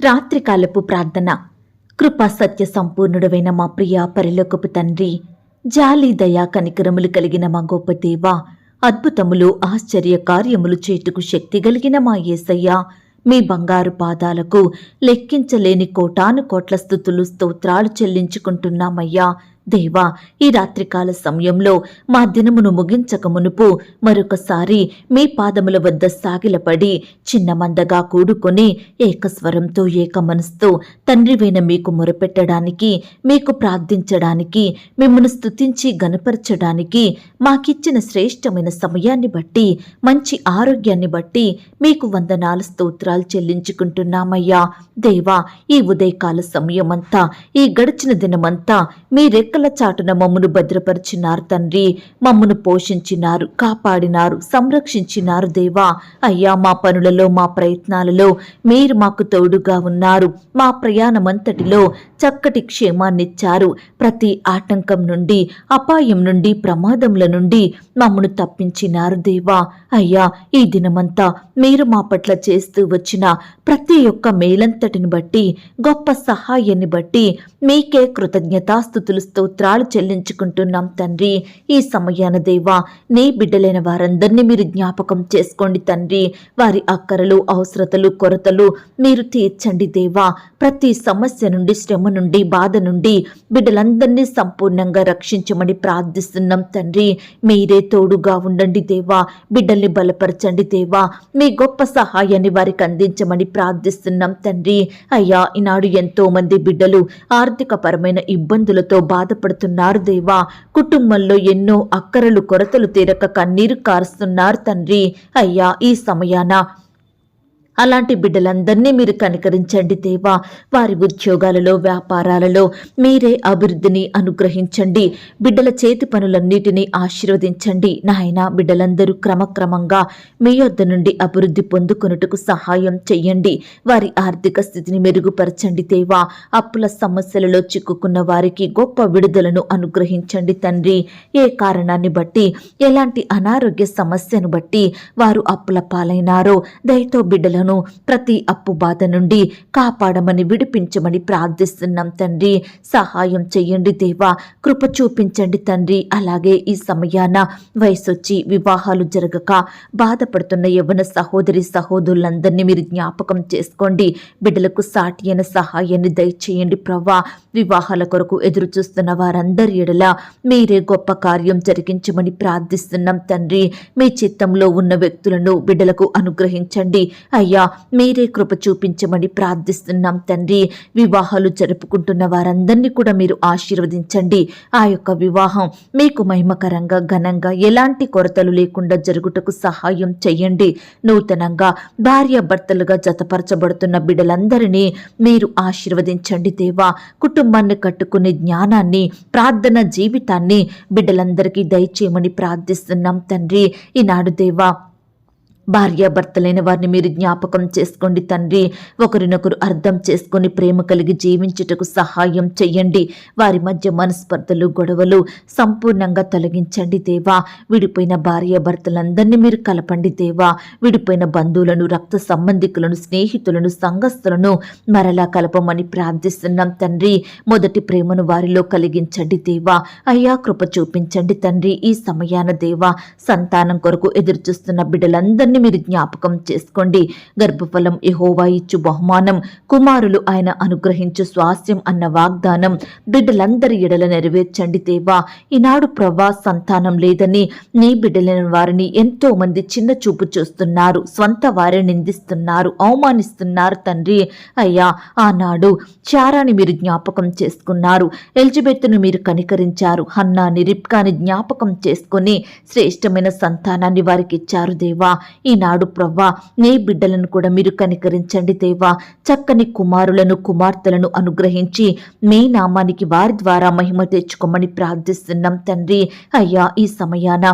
రాత్రికాలపు ప్రార్థన. కృపా సత్య సంపూర్ణుడవైన మా ప్రియ పరిలోకపు తండ్రి జాలి దయా కనికరములు కలిగిన మా గొప్ప దేవ అద్భుతములు ఆశ్చర్య కార్యములు చేటుకు శక్తి కలిగిన మా యేసయ్య మీ బంగారు పాదాలకు లెక్కించలేని కోటాను కోట్ల స్థుతులు స్తోత్రాలు చెల్లించుకుంటున్నామయ్యా. దేవా ఈ రాత్రికాల సమయంలో మా దినమును ముగించక మునుపు మరొకసారి మీ పాదముల వద్ద సాగిలపడి చిన్న మందగా కూడుకొని ఏకస్వరంతో ఏకమనస్తో తండ్రివైన మీకు మొరపెట్టడానికి మీకు ప్రార్థించడానికి మిమ్మల్ని స్తుతించి గనపరచడానికి మాకిచ్చిన శ్రేష్టమైన సమయాన్ని బట్టి మంచి ఆరోగ్యాన్ని బట్టి మీకు వందనాలు స్తోత్రాలు చెల్లించుకుంటున్నామయ్యా. దేవా ఈ ఉదయకాల సమయమంతా ఈ గడిచిన దినమంతా మీ రెక్కల చాటున మమ్మను భద్రపరిచినారు తండ్రి. మమ్మను పోషించినారు కాపాడినారు సంరక్షించినారు దేవా. అయ్యా మా పనులలో మా ప్రయత్నాలలో మీరు మాకు తోడుగా ఉన్నారు. మా ప్రయాణమంతటిలో చక్కటి క్షేమాన్నిచ్చారు. ప్రతి ఆటంకం నుండి అపాయం నుండి ప్రమాదముల నుండి మమ్మను తప్పించినారు దేవా. అయ్యా ఈ దినమంతా మీరు మా పట్ల చేస్తూ వచ్చిన ప్రతి ఒక్క మేలంతటిని బట్టి గొప్ప సహాయాన్ని బట్టి మీకే కృతజ్ఞతాస్థుతులు స్తోత్రాలు చెల్లించుకుంటున్నాం తండ్రి. ఈ సమయాన దేవా నీ బిడ్డలైన వారందరినీ మీరు జ్ఞాపకం చేసుకోండి తండ్రి. వారి అక్కరలు అవసరతలు కొరతలు మీరు తీర్చండి దేవా. ప్రతి సమస్య నుండి శ్రమ నుండి బాధ నుండి బిడ్డలందరినీ సంపూర్ణంగా రక్షించమని ప్రార్థిస్తున్నాం తండ్రి. మీరే తోడుగా ఉండండి దేవా. బిడ్డల్ని బలపరచండి దేవా. మీ గొప్ప సహాయాన్ని వారికి అందించమని ప్రార్థిస్తున్నాం తండ్రి. అయ్యా ఈనాడు ఎంతో మంది బిడ్డలు ఆర్థిక పరమైన ఇబ్బందులతో బాధపడుతున్నారు దేవా. కుటుంబంలో ఎన్నో అక్కరలు కొరతలు తీరక కన్నీరు కారుస్తున్నారు తండ్రి. అయ్యా ఈ సమయాన అలాంటి బిడ్డలందరినీ మీరు కనికరించండి దేవా. వారి ఉద్యోగాలలో వ్యాపారాలలో మీరే అభివృద్ధిని అనుగ్రహించండి. బిడ్డల చేతి పనులన్నిటినీ ఆశీర్వదించండి. నాయన బిడ్డలందరూ క్రమక్రమంగా మీ యొద్ద నుండి అభివృద్ధి పొందుకొనుటకు సహాయం చెయ్యండి. వారి ఆర్థిక స్థితిని మెరుగుపరచండి దేవా. అప్పుల సమస్యలలో చిక్కుకున్న వారికి గొప్ప విడుదలను అనుగ్రహించండి తండ్రి. ఏ కారణాన్ని బట్టి ఎలాంటి అనారోగ్య సమస్యను బట్టి వారు అప్పుల పాలైనారో దయతో బిడ్డలను ప్రతి అప్పు బాధ నుండి కాపాడమని విడిపించమని ప్రార్థిస్తున్నాం తండ్రి. సహాయం చెయ్యండి దేవా. కృప చూపించండి తండ్రి. అలాగే ఈ సమయాన వయసొచ్చి వివాహాలు జరగక బాధపడుతున్న యవ్వన సహోదరి సహోదరులందరినీ మీరు జ్ఞాపకం చేసుకోండి. బిడ్డలకు సాటి అయిన సహాయాన్ని దయచేయండి ప్రవ్వా. వివాహాల కొరకు ఎదురు చూస్తున్న వారందరి ఎడల మీరే గొప్ప కార్యం జరిగించమని ప్రార్థిస్తున్నాం తండ్రి. మీ చిత్తంలో ఉన్న వ్యక్తులను బిడ్డలకు అనుగ్రహించండి. అయ్యా మీరే కృప చూపించమని ప్రార్థిస్తున్నాం తండ్రి. వివాహాలు జరుపుకుంటున్న వారందరినీ కూడా మీరు ఆశీర్వదించండి. ఆ యొక్క వివాహం మీకు మహిమకరంగా ఘనంగా ఎలాంటి కొరతలు లేకుండా జరుగుటకు సహాయం చెయ్యండి నూతనంగా భార్య భర్తలుగా జతపరచబడుతున్న బిడ్డలందరినీ మీరు ఆశీర్వదించండి దేవా. కుటుంబాన్ని కట్టుకునే జ్ఞానాన్ని ప్రార్థన జీవితాన్ని బిడ్డలందరికీ దయచేయమని ప్రార్థిస్తున్నాం తండ్రి. ఈనాడు దేవా భార్యాభర్తలైన వారిని మీరు జ్ఞాపకం చేసుకోండి తండ్రి. ఒకరినొకరు అర్థం చేసుకొని ప్రేమ కలిగి జీవించుటకు సహాయం చెయ్యండి. వారి మధ్య మనస్పర్ధలు గొడవలు సంపూర్ణంగా తొలగించండి దేవా. విడిపోయిన భార్యాభర్తలందరినీ మీరు కలపండి దేవా. విడిపోయిన బంధువులను రక్త సంబంధికులను స్నేహితులను సంఘస్థులను మరలా కలపమని ప్రార్థిస్తున్నాం తండ్రి. మొదటి ప్రేమను వారిలో కలిగించండి దేవా. అయ్యా కృప చూపించండి తండ్రి ఈ సమయాన దేవా. సంతానం కొరకు ఎదురుచూస్తున్న బిడ్డలందరినీ మీరు జ్ఞాపకం చేసుకోండి. గర్భఫలం ఎహోవా ఇచ్చు బహుమానం. కుమారులు ఆయన అనుగ్రహించు స్వాస్యం అన్న వాగ్దానం. బిడ్డలందరి ఎడల నెరవేర్చండి దేవా. ఈనాడు ప్రభా సంతానం లేదని నీ బిడ్డలైన వారిని ఎంతో మంది చిన్న చూపు చూస్తున్నారు. స్వంత వారే నిందిస్తున్నారు. అవమానిస్తున్నారు తండ్రి. అయ్యా ఆనాడు చారాని మీరు జ్ఞాపకం చేసుకున్నారు. ఎలిజబెత్ను మీరు కనికరించారు. హన్నాని రిప్కాని జ్ఞాపకం చేసుకుని శ్రేష్టమైన సంతానాన్ని వారికి ఇచ్చారు దేవా. ఈనాడు ప్రవ్వా నీ బిడ్డలను కూడా మీరు కనికరించండి దేవా. చక్కని కుమారులను కుమార్తెలను అనుగ్రహించి మీ నామానికి వారి ద్వారా మహిమ తెచ్చుకోమని ప్రార్థిస్తున్నాం తండ్రి. అయ్యా ఈ సమయాన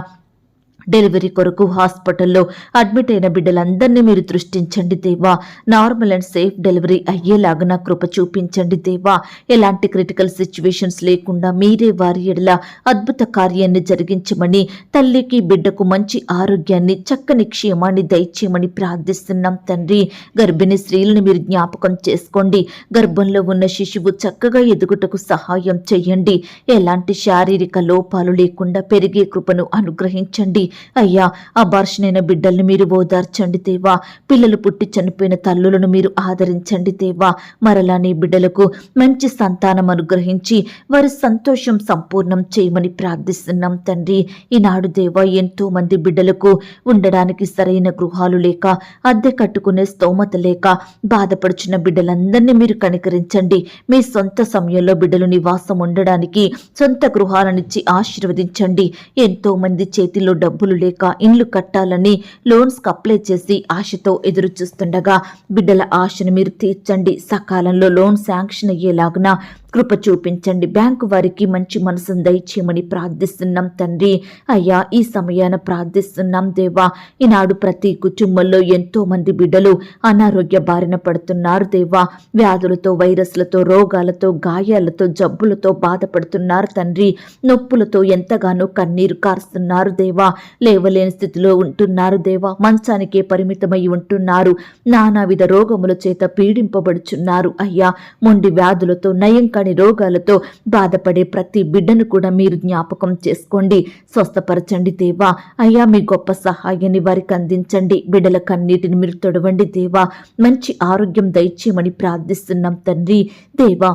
డెలివరీ కొరకు హాస్పిటల్లో అడ్మిట్ అయిన బిడ్డలందరినీ మీరు దృష్టించండి దేవా. నార్మల్ అండ్ సేఫ్ డెలివరీ అయ్యేలాగా నా కృప చూపించండి దేవా. ఎలాంటి క్రిటికల్ సిచ్యువేషన్స్ లేకుండా మీరే వారి ఎడల అద్భుత కార్యాన్ని జరిగించమని తల్లికి బిడ్డకు మంచి ఆరోగ్యాన్ని చక్కని క్షేమాన్ని దయచేయమని ప్రార్థిస్తున్నాం తండ్రి. గర్భిణీ స్త్రీలను మీరు జ్ఞాపకం చేసుకోండి. గర్భంలో ఉన్న శిశువు చక్కగా ఎదుగుటకు సహాయం చేయండి. ఎలాంటి శారీరక లోపాలు లేకుండా పెరిగే కృపను అనుగ్రహించండి. అయ్యా ఆ అబార్షణైన బిడ్డల్ని మీరు ఓదార్చండి దేవా. పిల్లలు పుట్టి చనిపోయిన తల్లులను మీరు ఆదరించండి దేవా. మరలా నీ బిడ్డలకు మంచి సంతానం అనుగ్రహించి వారి సంతోషం సంపూర్ణం చేయమని ప్రార్థిస్తున్నాం తండ్రి. ఈనాడు దేవా ఎంతో మంది బిడ్డలకు ఉండడానికి సరైన గృహాలు లేక అద్దె కట్టుకునే స్తోమత లేక బాధపడుచున్న బిడ్డలందరినీ మీరు కనికరించండి. మీ సొంత సమయంలో బిడ్డలు నివాసం ఉండడానికి సొంత గృహాలనిచ్చి ఆశీర్వదించండి. ఎంతో మంది చేతిలో డబ్బు డబ్బులు లేక ఇండ్లు కట్టాలని లోన్స్ అప్లై చేసి ఆశతో ఎదురు చూస్తుండగా బిడ్డల ఆశను మీరు తీర్చండి. సకాలంలో లోన్ శాంక్షన్ అయ్యేలాగున కృప చూపించండి. బ్యాంకు వారికి మంచి మనసును దయచేయమని ప్రార్థిస్తున్నాం తండ్రి. అయ్యా ఈ సమయాన ప్రార్థిస్తున్నాం దేవా. ఈనాడు ప్రతి కుటుంబంలో ఎంతో మంది బిడ్డలు అనారోగ్య బారిన పడుతున్నారు దేవా. వ్యాధులతో వైరస్లతో రోగాలతో గాయాలతో జబ్బులతో బాధపడుతున్నారు తండ్రి. నొప్పులతో ఎంతగానో కన్నీరు కారుస్తున్నారు దేవా. లేవలేని స్థితిలో ఉంటున్నారు దేవా. మంచానికే పరిమితమై ఉంటున్నారు. నానావిధ రోగముల చేత పీడింపబడుచున్నారు. అయ్యా మొండి వ్యాధులతో నయం కాని రోగాలతో బాధపడే ప్రతి బిడ్డను కూడా మీరు జ్ఞాపకం చేసుకోండి. స్వస్థపరచండి దేవా. అయ్యా మీ గొప్ప సహాయాన్ని వారికి అందించండి. బిడ్డల కన్నీటిని మీరు తొడవండి దేవా. మంచి ఆరోగ్యం దయచేయమని ప్రార్థిస్తున్నాం తండ్రి. దేవా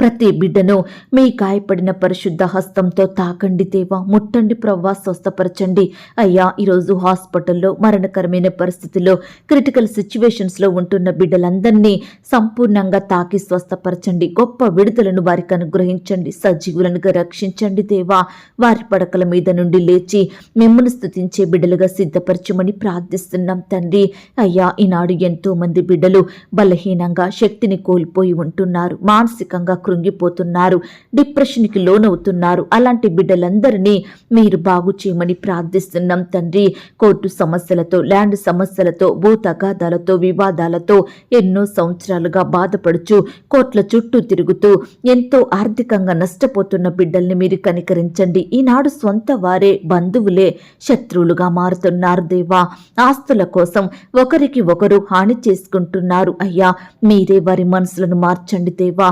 ప్రతి బిడ్డను మీ గాయపడిన పరిశుద్ధ హస్తంతో తాకండి దేవా. ముట్టండి ప్రవ్వా స్వస్థపరచండి. అయ్యా ఈరోజు హాస్పిటల్లో మరణకరమైన పరిస్థితుల్లో క్రిటికల్ సిచ్యువేషన్స్లో ఉంటున్న బిడ్డలందరినీ సంపూర్ణంగా తాకి స్వస్థపరచండి. గొప్ప విడుదలను వారికి అనుగ్రహించండి. సజీవులనుగా రక్షించండి దేవా. వారి పడకల మీద నుండి లేచి మిమ్మల్ని స్థుతించే బిడ్డలుగా సిద్ధపరచమని ప్రార్థిస్తున్నాం తండ్రి. అయ్యా ఈనాడు ఎంతో మంది బిడ్డలు బలహీనంగా శక్తిని కోల్పోయి ఉంటున్నారు. మానసికంగా కృంగిపోతున్నారు డిప్రెషన్కి లోనవుతున్నారు. అలాంటి బిడ్డలందరినీ మీరు బాగు చేయమని ప్రార్థిస్తున్నాం తండ్రి. కోర్టు సమస్యలతో ల్యాండ్ సమస్యలతో భూ తగాదాలతో వివాదాలతో ఎన్నో సంవత్సరాలుగా బాధపడుచు కోట్ల చుట్టూ తిరుగుతూ ఎంతో ఆర్థికంగా నష్టపోతున్న బిడ్డల్ని మీరు కనికరించండి. ఈనాడు సొంత వారే బంధువులే శత్రువులుగా మారుతున్నారు దేవా. ఆస్తుల కోసం ఒకరికి ఒకరు హాని చేసుకుంటున్నారు. అయ్యా మీరే వారి మనసులను మార్చండి దేవా.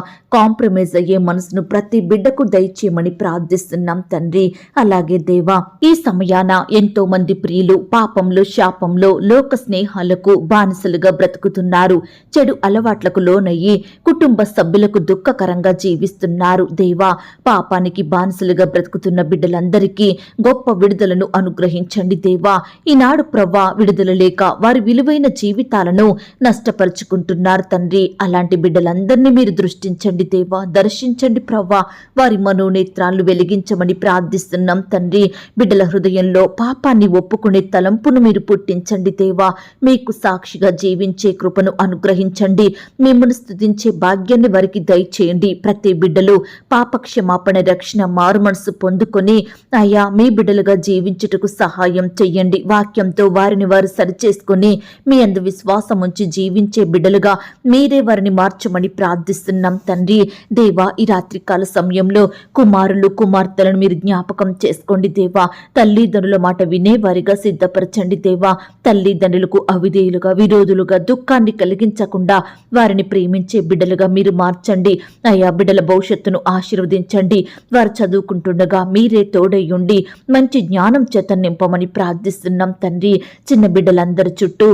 కాంప్రమైజ్ అయ్యే మనసును ప్రతి బిడ్డకు దయచేయమని ప్రార్థిస్తున్నాం తండ్రి. అలాగే దేవా ఈ సమయాన ఎంతో మంది ప్రియులు పాపంలో శాపంలో లోక స్నేహాలకు బానిసలుగా బ్రతుకుతున్నారు. చెడు అలవాట్లకు లోనయ్యి కుటుంబ సభ్యులకు దుఃఖకరంగా జీవిస్తున్నారు. దేవా పాపానికి బానిసలుగా బ్రతుకుతున్న బిడ్డలందరికీ గొప్ప విడుదలను అనుగ్రహించండి దేవా. ఈనాడు ప్రవ్వా విడుదల లేక వారి విలువైన జీవితాలను నష్టపరుచుకుంటున్నారు తండ్రి. అలాంటి బిడ్డలందరినీ మీరు దృష్టించండి దేవా. దర్శించండి ప్రవ్వా వారి మనోనేత్రాలు వెలిగించమని ప్రార్థిస్తున్నాం తండ్రి. బిడ్డల హృదయంలో పాపాన్ని ఒప్పుకునే తలంపును మీరు పుట్టించండి దేవా. మీకు సాక్షిగా జీవించే కృపను అనుగ్రహించండి. మిమ్మల్ని స్థుతించే భాగ్యాన్ని వారికి దయచేయండి. ప్రతి బిడ్డలు పాప క్షమాపణ రక్షణ మారు మనసు పొందుకొని అయ్యా మీ బిడ్డలుగా జీవించుటకు సహాయం చెయ్యండి. వాక్యంతో వారిని వారు సరిచేసుకుని మీ అందు విశ్వాసం ఉంచి జీవించే బిడ్డలుగా మీరే వారిని మార్చమని ప్రార్థిస్తున్నాం తండ్రి. దేవా ఈ రాత్రికాల సమయంలో కుమారులు కుమార్తెలను మీరు జ్ఞాపకం చేసుకోండి దేవా. తల్లిదండ్రుల మాట వినేవారిగా సిద్ధపరచండి దేవా. తల్లిదండ్రులకు అవిధేయులుగా విరోధులుగా దుఃఖాన్ని కలిగించకుండా వారిని ప్రేమించే బిడ్డలుగా మీరు మార్చండి. అయ్యా బిడ్డల భవిష్యత్తును ఆశీర్వదించండి. వారు చదువుకుంటుండగా మీరే తోడయ్యుండి మంచి జ్ఞానం చేత నింపమని ప్రార్థిస్తున్నాం తండ్రి. చిన్న బిడ్డలందరి చుట్టూ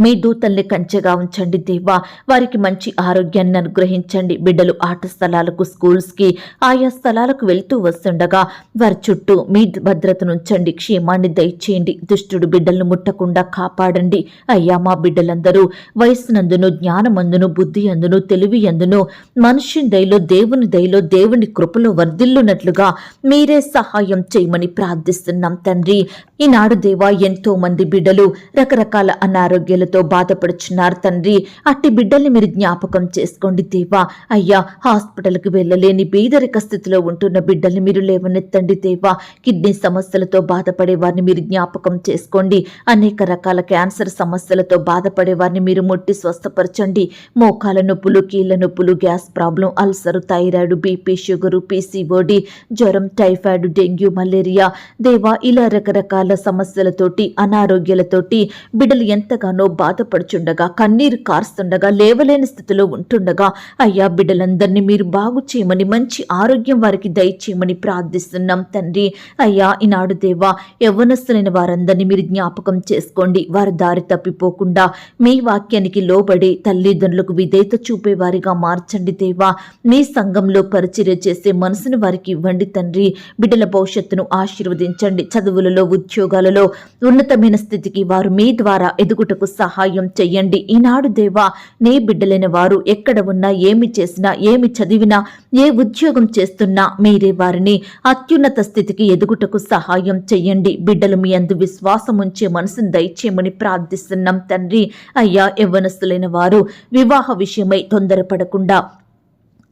మీ దూతల్ని కంచెగా ఉంచండి దేవా. వారికి మంచి ఆరోగ్యాన్ని అనుగ్రహించండి. బిడ్డలు ఆట స్థలాలకు స్కూల్స్కి ఆయా స్థలాలకు వెళ్తూ వస్తుండగా వారి చుట్టూ మీ భద్రతను ఉంచండి. క్షేమాన్ని దయచేయండి. దుష్టుడు బిడ్డలను ముట్టకుండా కాపాడండి. అయ్యా మా బిడ్డలందరూ వయస్సునందును జ్ఞానమందును బుద్ధి అందును తెలివి అందును మనుష్యుని దయలో దేవుని దయలో దేవుని కృపలో వర్ధిల్లునట్లుగా మీరే సహాయం చేయమని ప్రార్థిస్తున్నాం తండ్రి. ఈనాడు దేవా ఎంతో మంది బిడ్డలు రకరకాల అనారోగ్యాలు సమస్యలతో బాధపడుచున్నారు తండ్రి. అట్టి బిడ్డల్ని మీరు జ్ఞాపకం చేసుకోండి దేవా. అయ్యా హాస్పిటల్కి వెళ్ళలేని బీదరిక స్థితిలో ఉంటున్న బిడ్డల్ని మీరు లేవనెత్తండి దేవా. కిడ్నీ సమస్యలతో బాధపడే వారిని మీరు జ్ఞాపకం చేసుకోండి. అనేక రకాల క్యాన్సర్ సమస్యలతో బాధపడే వారిని మీరు ముట్టి స్వస్థపరచండి. మోకాల నొప్పులు కీళ్ళ నొప్పులు gas problem ulcer thyroid BP sugar PCOD జ్వరం టైఫాయిడ్ డెంగ్యూ మలేరియా. దేవా ఇలా రకరకాల సమస్యలతోటి అనారోగ్యాలతోటి బిడ్డలు ఎంతగానో బాధపడుచుండగా కన్నీరు కారుస్తుండగా లేవలేని స్థితిలో ఉంటుండగా అయ్యా బిడ్డలందరినీ మీరు బాగు చేయమని మంచి ఆరోగ్యం వారికి దయచేయమని ప్రార్థిస్తున్నాం తండ్రి. అయ్యా ఈనాడు దేవా యవ్వనస్తులైన వారందరినీ మీరు జ్ఞాపకం చేసుకోండి. వారి దారి తప్పిపోకుండా మీ వాక్యానికి లోబడి తల్లిదండ్రులకు విధేయత చూపేవారిగా మార్చండి దేవా. మీ సంఘంలో పరిచర్య చేసే మనసును వారికి ఇవ్వండి తండ్రి. బిడ్డల భవిష్యత్తును ఆశీర్వదించండి. చదువులలో ఉద్యోగాలలో ఉన్నతమైన స్థితికి వారు మీ ద్వారా ఎదుగుటకు సహాయం సహాయం చెయ్యండి. ఈనాడు దేవా నీ బిడ్డలైన వారు ఎక్కడ ఉన్నా ఏమి చేసినా ఏమి చదివినా ఏ ఉద్యోగం చేస్తున్నా మీరే వారిని అత్యున్నత స్థితికి ఎదుగుటకు సహాయం చెయ్యండి. బిడ్డలు మీ అందు విశ్వాసం ఉంచే మనసును దయచేయమని ప్రార్థిస్తున్నాం తండ్రి. అయ్యా యవ్వనస్తులైన వారు వివాహ విషయమై తొందరపడకుండా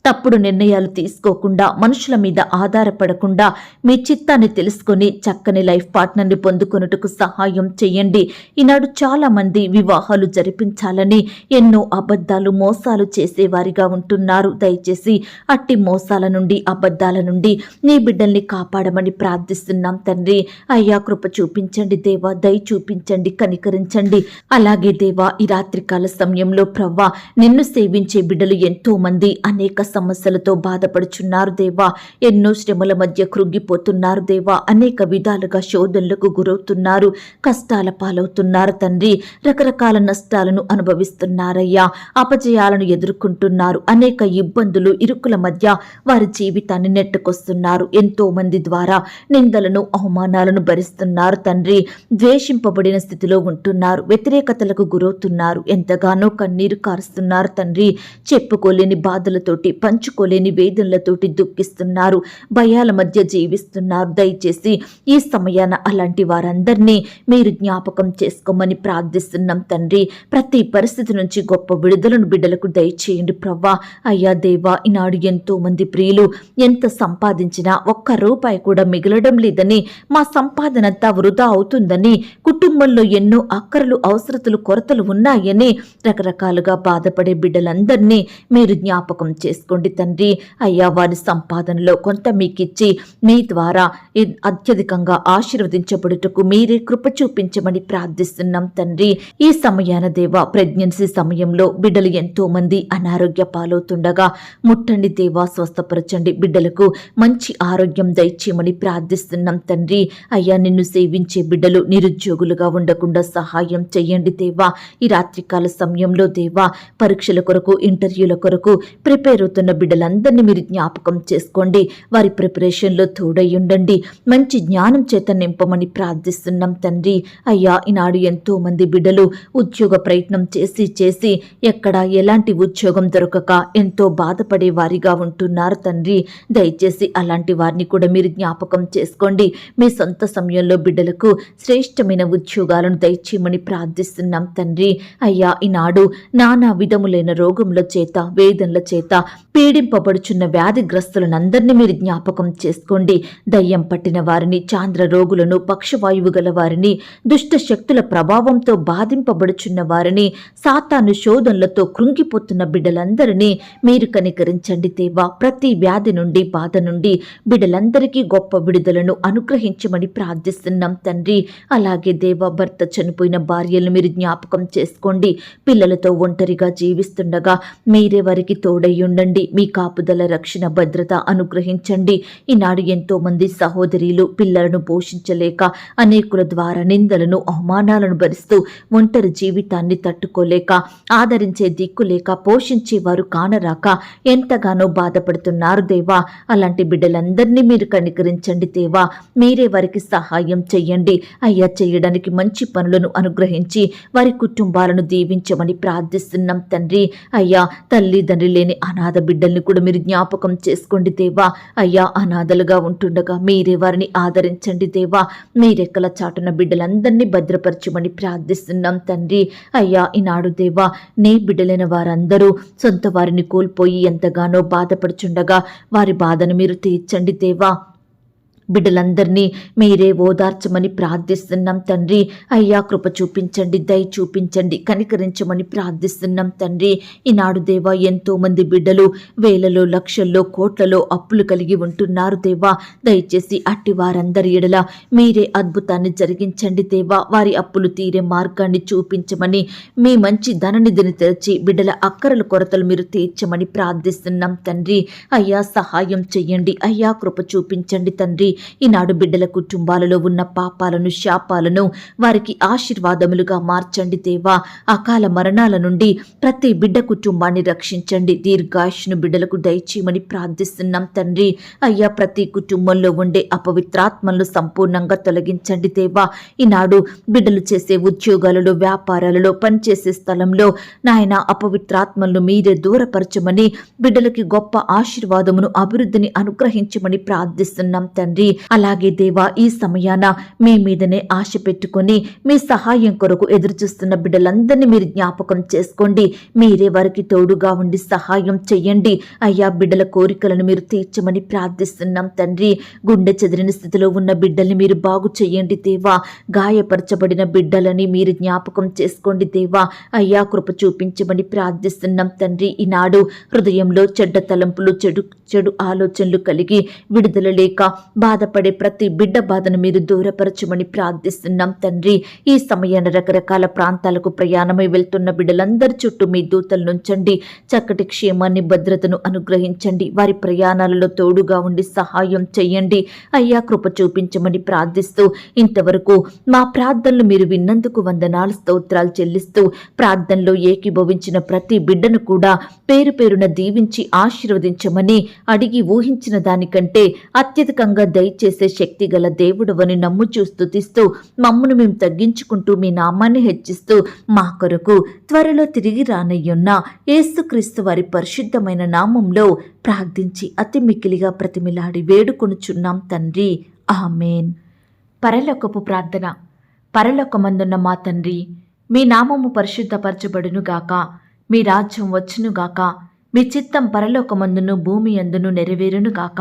తప్పుడు నిర్ణయాలు తీసుకోకుండా మనుషుల మీద ఆధారపడకుండా మీ చిత్తాన్ని తెలుసుకొని చక్కని లైఫ్ పార్ట్నర్ని పొందుకొనుటకు సహాయం చేయండి. ఈనాడు చాలా మంది వివాహాలు జరిపించాలని ఎన్నో అబద్ధాలు మోసాలు చేసేవారిగా ఉంటున్నారు. దయచేసి అట్టి మోసాల నుండి అబద్ధాల నుండి నీ బిడ్డల్ని కాపాడమని ప్రార్థిస్తున్నాం తండ్రి. అయ్యా కృప చూపించండి దేవా దయ చూపించండి కనికరించండి. అలాగే దేవా ఈ రాత్రికాల సమయంలో ప్రవ్వా నిన్ను సేవించే బిడ్డలు ఎంతో మంది అనేక సమస్యలతో బాధపడుచున్నారు దేవా. ఎన్నో శ్రమల మధ్య కృంగిపోతున్నారు దేవా. అనేక విధాలుగా శోధనలకు గురవుతున్నారు. కష్టాల పాలవుతున్నారు తండ్రి. రకరకాల నష్టాలను అనుభవిస్తున్నారయ్యా. అపజయాలను ఎదుర్కొంటున్నారు. అనేక ఇబ్బందులు ఇరుకుల మధ్య వారి జీవితాన్ని నెట్టుకొస్తున్నారు. ఎంతో మంది ద్వారా నిందలను అవమానాలను భరిస్తున్నారు తండ్రి. ద్వేషింపబడిన స్థితిలో ఉంటున్నారు. వ్యతిరేకతలకు గురవుతున్నారు. ఎంతగానో కన్నీరు కారుస్తున్నారు తండ్రి. చెప్పుకోలేని బాధలతోటి పంచుకోలేని వేదనలతోటి దుఃఖిస్తున్నారు. భయాల మధ్య జీవిస్తున్నారు. దయచేసి ఈ సమయాన అలాంటి వారందరినీ మీరు జ్ఞాపకం చేసుకోమని ప్రార్థిస్తున్నాం తండ్రి. ప్రతి పరిస్థితి నుంచి గొప్ప విడుదలను బిడ్డలకు దయచేయండి ప్రవ్వా. అయ్యా దేవా ఈనాడు ఎంతో మంది ప్రియులు ఎంత సంపాదించినా ఒక్క రూపాయి కూడా మిగలడం లేదని మా సంపాదనంతా వృధా అవుతుందని కుటుంబంలో ఎన్నో అక్కరలు అవసరతలు కొరతలు ఉన్నాయని రకరకాలుగా బాధపడే బిడ్డలందరినీ మీరు జ్ఞాపకం చేసుకోండి. తండ్రి. అయ్యా వారి సంపాదనలో కొంత మీకిచ్చి మీ ద్వారా అత్యధికంగా ఆశీర్వదించబడుటకు మీరే కృప చూపించమని ప్రార్థిస్తున్నాం తండ్రి. ఈ సమయాన దేవా ప్రెగ్నెన్సీ సమయంలో బిడ్డలు ఎంతో మంది అనారోగ్య పాలవుతుండగా ముట్టండి దేవా స్వస్థపరచండి బిడ్డలకు మంచి ఆరోగ్యం దయచేయమని ప్రార్థిస్తున్నాం తండ్రి. అయ్యా నిన్ను సేవించే బిడ్డలు నిరుద్యోగులుగా ఉండకుండా సహాయం చెయ్యండి దేవా. ఈ రాత్రికాల సమయంలో దేవా పరీక్షల కొరకు ఇంటర్వ్యూల కొరకు ప్రిపేర్ చదువుతున్న బిడ్డలందరినీ మీరు జ్ఞాపకం చేసుకోండి. వారి ప్రిపరేషన్లో తోడై ఉండండి మంచి జ్ఞానం చేత నింపమని ప్రార్థిస్తున్నాం తండ్రి. అయ్యా ఈనాడు ఎంతో మంది బిడ్డలు ఉద్యోగ ప్రయత్నం చేసి చేసి ఎక్కడ ఎలాంటి ఉద్యోగం దొరకక ఎంతో బాధపడే వారిగా ఉంటున్నారు తండ్రి. దయచేసి అలాంటి వారిని కూడా మీరు జ్ఞాపకం చేసుకోండి. మీ సొంత సమయంలో బిడ్డలకు శ్రేష్టమైన ఉద్యోగాలను దయచేయమని ప్రార్థిస్తున్నాం తండ్రి. అయ్యా ఈనాడు నానా విధములైన రోగముల చేత వేదనల చేత పీడింపబడుచున్న వ్యాధిగ్రస్తులనందరినీ మీరు జ్ఞాపకం చేసుకోండి. దయ్యం పట్టిన వారిని చాంద్ర రోగులను పక్షవాయువు గల వారిని దుష్ట శక్తుల ప్రభావంతో బాధింపబడుచున్న వారిని సాతాను శోధనలతో కృంగిపోతున్న బిడ్డలందరినీ మీరు కనికరించండి దేవా. ప్రతి వ్యాధి నుండి బాధ నుండి బిడ్డలందరికీ గొప్ప విడుదలను అనుగ్రహించమని ప్రార్థిస్తున్నాం తండ్రి. అలాగే దేవా భర్త చనిపోయిన భార్యలను మీరు జ్ఞాపకం చేసుకోండి. పిల్లలతో ఒంటరిగా జీవిస్తుండగా మీరే వారికి తోడై ఉండండి. మీ కాపుదల రక్షణ భద్రత అనుగ్రహించండి. ఈనాడు ఎంతో మంది సహోదరీలు పిల్లలను పోషించలేక అనేకుల ద్వారా నిందలను అవమానాలను భరిస్తూ ఒంటరి జీవితాన్ని తట్టుకోలేక ఆదరించే దిక్కు లేక పోషించే వారు కానరాక ఎంతగానో బాధపడుతున్నారు దేవా. అలాంటి బిడ్డలందరినీ మీరు కనికరించండి దేవా. మీరే వారికి సహాయం చెయ్యండి. అయ్యా చేయడానికి మంచి పనులను అనుగ్రహించి వారి కుటుంబాలను దీవించమని ప్రార్థిస్తున్నాం తండ్రి. అయ్యా తల్లిదండ్రి లేని అనాథ బిడ్డల్ని కూడా మీరు జ్ఞాపకం చేసుకోండి దేవా. అయ్యా అనాథలుగా ఉంటుండగా మీరే వారిని ఆదరించండి దేవా. మీరెక్కల చాటున బిడ్డలందరినీ భద్రపరచమని ప్రార్థిస్తున్నాం తండ్రి. అయ్యా ఈనాడు దేవా నీ బిడ్డలైన వారందరూ సొంత వారిని కోల్పోయి ఎంతగానో బాధపడుచుండగా వారి బాధను మీరు తీర్చండి దేవా. బిడ్డలందరినీ మీరే ఓదార్చమని ప్రార్థిస్తున్నాం తండ్రి. అయ్యా కృప చూపించండి దయ చూపించండి కనికరించమని ప్రార్థిస్తున్నాం తండ్రి. ఈనాడు దేవా ఎంతో మంది బిడ్డలు వేలలో లక్షల్లో కోట్లలో అప్పులు కలిగి ఉంటున్నారు దేవా. దయచేసి అట్టి వారందరి ఎడల మీరే అద్భుతాన్ని జరిగించండి దేవా. వారి అప్పులు తీరే మార్గాన్ని చూపించమని మీ మంచి ధననిధిని తెరచి బిడ్డల అక్కరల కొరతలు మీరు తీర్చమని ప్రార్థిస్తున్నాం తండ్రి. అయ్యా సహాయం చెయ్యండి. అయ్యా కృప చూపించండి తండ్రి. ఈనాడు బిడ్డల కుటుంబాలలో ఉన్న పాపాలను శాపాలను వారికి ఆశీర్వాదములుగా మార్చండి దేవా. అకాల మరణాల నుండి ప్రతి బిడ్డ కుటుంబాన్ని రక్షించండి. దీర్ఘాయుష్ను బిడ్డలకు దయచేయమని ప్రార్థిస్తున్నాం తండ్రి. అయ్యా ప్రతి కుటుంబంలో ఉండే అపవిత్రాత్మలను సంపూర్ణంగా తొలగించండి దేవా. ఈనాడు బిడ్డలు చేసే ఉద్యోగాలలో వ్యాపారాలలో పనిచేసే స్థలంలో నాయన అపవిత్రాత్మలను మీరే దూరపరచమని బిడ్డలకి గొప్ప ఆశీర్వాదమును అభివృద్ధిని అనుగ్రహించమని ప్రార్థిస్తున్నాం తండ్రి. అలాగే దేవా ఈ సమయాన మీ మీదనే ఆశ పెట్టుకొని మీ సహాయం కొరకు ఎదురుచూస్తున్న బిడ్డలందరినీ మీరు జ్ఞాపకం చేసుకోండి. మీరే వారికి తోడుగా ఉండి సహాయం చెయ్యండి అయ్యా బిడ్డల కోరికలను మీరు తీర్చమని ప్రార్థిస్తున్నాం తండ్రి. గుండె చెదిరిన స్థితిలో ఉన్న బిడ్డల్ని మీరు బాగు చేయండి దేవా. గాయపరచబడిన బిడ్డలని మీరు జ్ఞాపకం చేసుకోండి దేవా. అయ్యా కృప చూపించమని ప్రార్థిస్తున్నాం తండ్రి. ఈనాడు హృదయంలో చెడ్డ తలంపులు చెడు చెడు ఆలోచనలు కలిగి విడుదల లేక బాధపడే ప్రతి బిడ్డ బాధను మీరు దూరపరచమని ప్రార్థిస్తున్నాం తండ్రి. ఈ సమయాన రకరకాల ప్రాంతాలకు ప్రయాణమై వెళ్తున్న బిడ్డలందరి చుట్టూ మీ దూతలు నుంచండి. చక్కటి క్షేమాన్ని భద్రతను అనుగ్రహించండి. వారి ప్రయాణాలలో తోడుగా ఉండి సహాయం చేయండి అయ్యా కృప చూపించమని ప్రార్థిస్తూ ఇంతవరకు మా ప్రార్థనలు మీరు విన్నందుకు వందనాలు స్తోత్రాలు చెల్లిస్తూ ప్రార్థనలో ఏకీభవించిన ప్రతి బిడ్డను కూడా పేరు పేరున దీవించి ఆశీర్వదించమని అడిగి ఊహించిన దానికంటే అత్యధికంగా దయచేసే శక్తి గల దేవుడవని నమ్ముచూ స్తుతిస్తూ మమ్మను మేము తగ్గించుకుంటూ మీ నామాన్ని హెచ్చిస్తూ మా కొరకు త్వరలో తిరిగి రానయ్యున్న ఏసుక్రీస్తు వారి పరిశుద్ధమైన నామంలో ప్రార్థించి అతి మిక్కిలిగా ప్రతిమిలాడి వేడుకొనుచున్నాం తండ్రి. ఆమెన్. పరలోకపు ప్రార్థన. పరలోకమందున్న మా తండ్రి మీ నామము పరిశుద్ధపరచబడునుగాక మీ రాజ్యం వచ్చునుగాక మీ చిత్తం పరలోకమందును భూమి అందును నెరవేరునుగాక